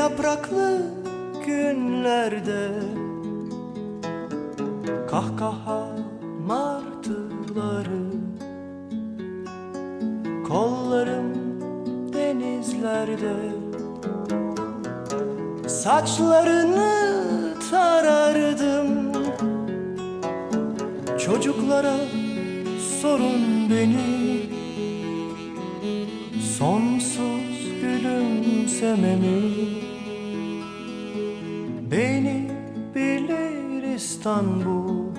Yapraklı günlerde Kahkaha martıları Kollarım denizlerde Saçlarını tarardım. Çocuklara sorun beni Sonsuz gülümsememi Beni bilir İstanbul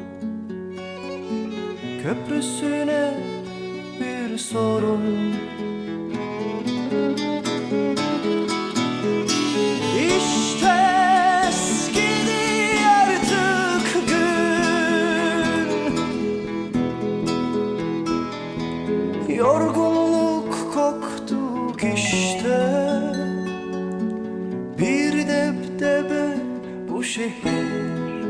Köprüsüne bir sorun şehir.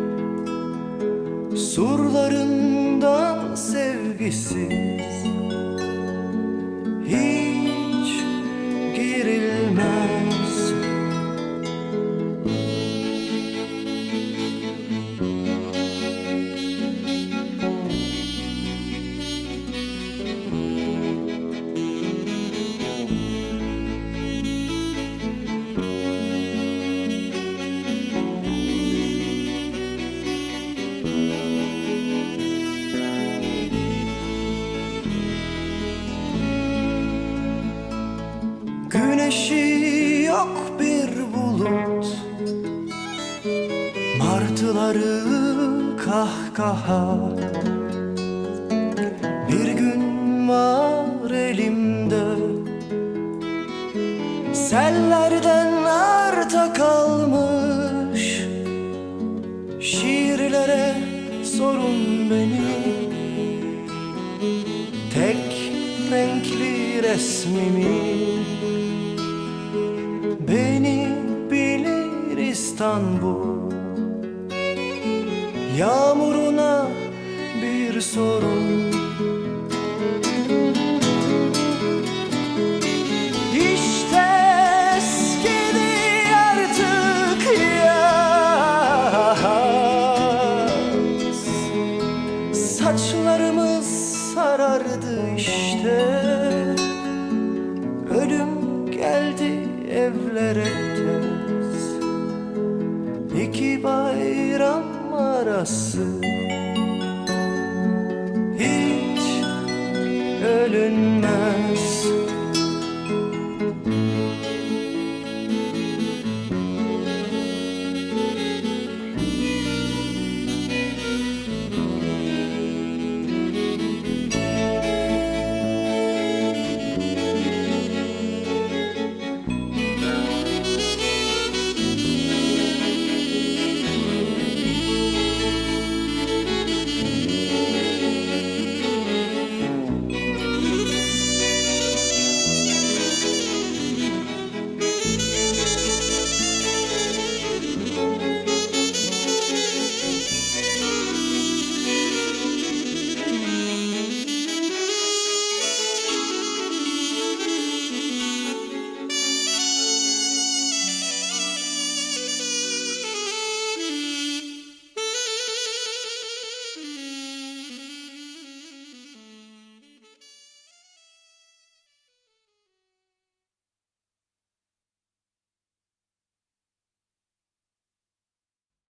Surlarından sevgisiz Güneşi yok bir bulut. Martıları kahkaha. Bir gün var elimde. Sellerden arta kalmış. Şiirlere sorun beni. Tek renkli resmimi İstanbul Yağmuruna bir sorun. İşte eskidi artık yaz. Saçlarımız sarardı işte. Ölüm geldi evlere İki bayram arası. Hiç ölünmez